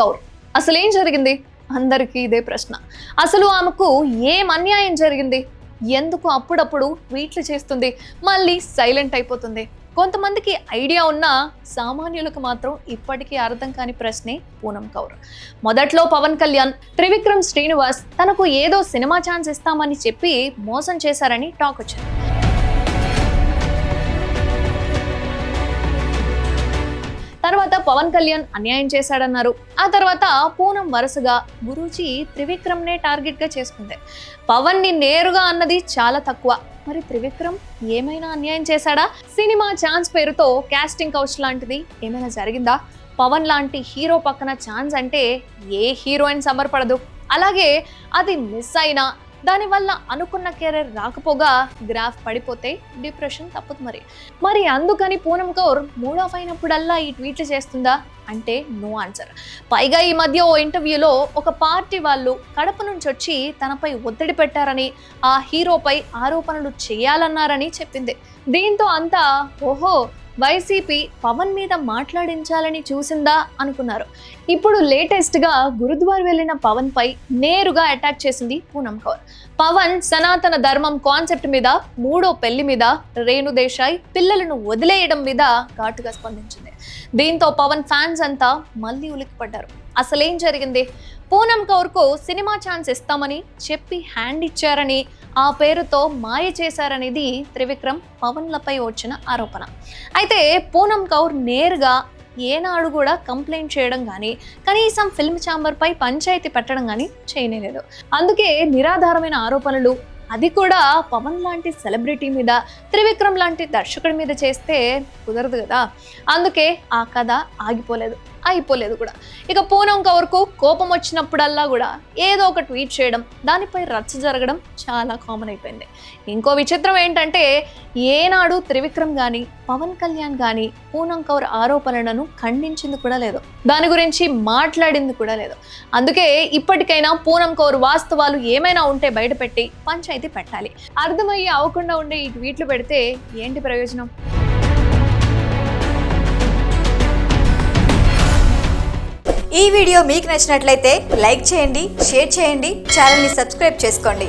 కౌర్. అసలు ఏం జరిగింది? అందరికీ ఇదే ప్రశ్న. అసలు ఆమెకు ఏం అన్యాయం జరిగింది? ఎందుకు అప్పుడప్పుడు ట్వీట్లు చేస్తుంది? మళ్ళీ సైలెంట్ అయిపోతుంది. కొంతమందికి ఐడియా ఉన్నా సామాన్యులకు మాత్రం ఇప్పటికీ అర్థం కాని ప్రశ్నే పూనం కౌర్. మొదట్లో పవన్ కళ్యాణ్ త్రివిక్రమ్ శ్రీనివాస్ తనకు ఏదో సినిమా ఛాన్స్ ఇస్తామని చెప్పి మోసం చేశారని టాక్ వచ్చింది. తర్వాత పవన్ కళ్యాణ్ అన్యాయం చేశాడన్నారు. ఆ తర్వాత పూనం వరుసగా గురూజీ త్రివిక్రమ్ నే టార్గెట్గా చేసుకుంది. పవన్ని నేరుగా అన్నది చాలా తక్కువ. మరి త్రివిక్రమ్ ఏమైనా అన్యాయం చేశాడా? సినిమా ఛాన్స్ పేరుతో కాస్టింగ్ కౌచ్ లాంటిది ఏమైనా జరిగిందా? పవన్ లాంటి హీరో పక్కన ఛాన్స్ అంటే ఏ హీరోయిన్ సమర్పడదు. అలాగే అది మిస్ అయినా దానివల్ల అనుకున్న కెరీర్ రాకపోగా గ్రాఫ్ పడిపోతే డిప్రెషన్ తప్పదు మరి. మరి అందుకని పూనం కౌర్ మూడ్ ఆఫ్ అయినప్పుడల్లా ఈ ట్వీట్లు చేస్తుందా? అంటే నో ఆన్సర్ పైగా ఈ మధ్య ఓ ఇంటర్వ్యూలో ఒక పార్టీ వాళ్ళు కడప నుంచి వచ్చి తనపై ఒత్తిడి పెట్టారని ఆ హీరోపై ఆరోపణలు చేయాలన్నారని చెప్పింది. దీంతో అంతా ఓహో వైసీపీ పవన్ మీద మాట్లాడించాలని చూసిందా అనుకున్నారు. ఇప్పుడు లేటెస్ట్గా గురుద్వార్ వెళ్ళిన పవన్ పై నేరుగా అటాక్ చేసింది పూనం కౌర్. పవన్ సనాతన ధర్మం కాన్సెప్ట్ మీద మూడో పెళ్ళి మీద రేణు దేశాయ్ పిల్లలను వదిలేయడం మీద ఘాటుగా స్పందించింది. దీంతో పవన్ ఫ్యాన్స్ అంతా మళ్ళీ ఉలిక్కిపడ్డారు. అసలేం జరిగింది? పూనం కౌర్కు సినిమా ఛాన్స్ ఇస్తామని చెప్పి హ్యాండ్ ఇచ్చారని ఆ పేరుతో మాయ చేశారనేది త్రివిక్రమ్ పవన్లపై వచ్చిన ఆరోపణ. అయితే పూనం కౌర్ నేరుగా ఏనాడు కూడా కంప్లైంట్ చేయడం కానీ కనీసం ఫిల్మ్ ఛాంబర్పై పంచాయతీ పెట్టడం కానీ చేయలేదు అందుకే నిరాధారమైన ఆరోపణలు అది కూడా పవన్ లాంటి సెలబ్రిటీ మీద త్రివిక్రమ్ లాంటి దర్శకుడి మీద చేస్తే కుదరదు కదా. అందుకే ఆ కథ ఆగిపోలేదు అయిపోలేదు కూడా. ఇక పూనం కవర్కు కోపం వచ్చినప్పుడల్లా కూడా ఏదో ఒక ట్వీట్ చేయడం దానిపై రచ్చ జరగడం చాలా కామన్ అయిపోయింది. ఇంకో విచిత్రం ఏంటంటే ఏనాడు త్రివిక్రమ్ కానీ పవన్ కళ్యాణ్ కానీ పూనం కౌర్ ఆరోపణలను ఖండించింది కూడా లేదు. దాని గురించి మాట్లాడింది కూడా లేదు. అందుకే ఇప్పటికైనా పూనం కౌర్ వాస్తవాలు ఏమైనా ఉంటే బయటపెట్టి పంచాయతీ పెట్టాలి. అర్థమయ్యి అవ్వకుండా ఉండే ఈ ట్వీట్లు పెడితే ఏంటి ప్రయోజనం? ఈ వీడియో మీకు నచ్చినట్లయితే లైక్ చేయండి షేర్ చేయండి ఛానల్ని సబ్స్క్రైబ్ చేసుకోండి.